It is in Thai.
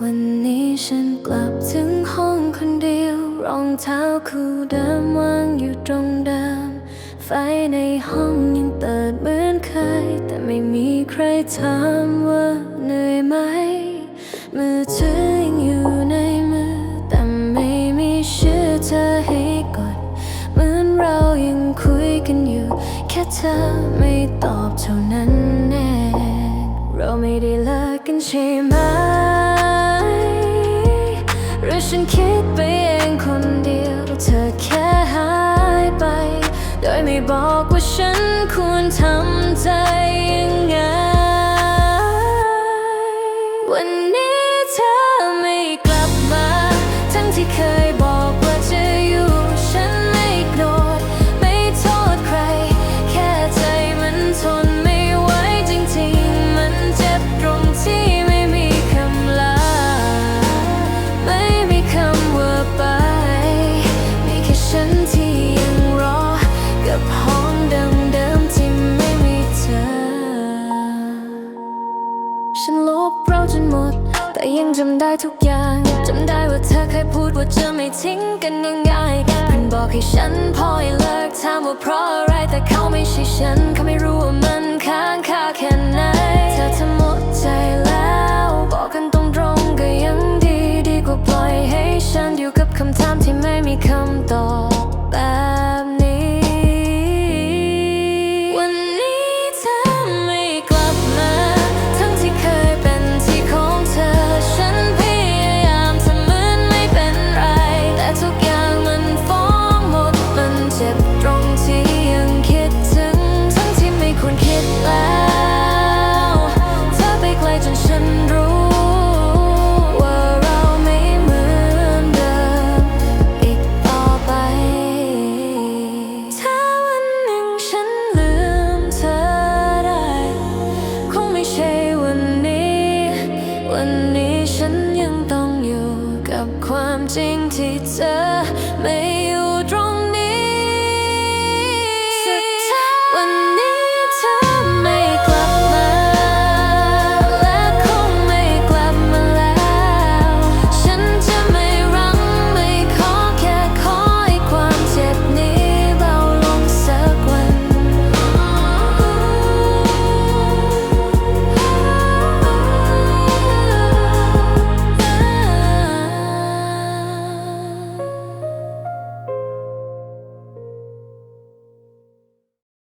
วันนี้ฉันกลับถึงห้องคนเดียว รองเท้าคู่เดิมวางอยู่ตรงเดิม ไฟในห้องยังเปิดเหมือนเคย แต่ไม่มีใครถามว่าเหนื่อยไหม มือถือยังอยู่ในมือ แต่ไม่มีชื่อเธอให้กด เหมือนเรายังคุยกันอยู่ แค่เธอไม่ตอบเท่านั้นเองเราไม่ได้เลิกกันใช่ไหม ฉันคิดไปเองคนเดียวเธอแค่หายไป โดยไม่บอกว่าฉันควรทำใจ แต่ยังจำได้ทุกอย่างจำได้ว่าเธอเคยพูดว่าจะไม่ทิ้งกันง่ายๆเพื่อนบอกให้ฉันพอให้เลิกถามว่าเพราะอะไรแต่เขาไม่ใช่ฉันเขาไม่รู้ว่ามันค้างคาแค่ไหนเธอทำหมดใจแล้ว บอกกันตรงๆก็ยังดีดีกว่าปล่อยให้ฉันอยู่กับคำถามที่ไม่มีคำ ฉันยัง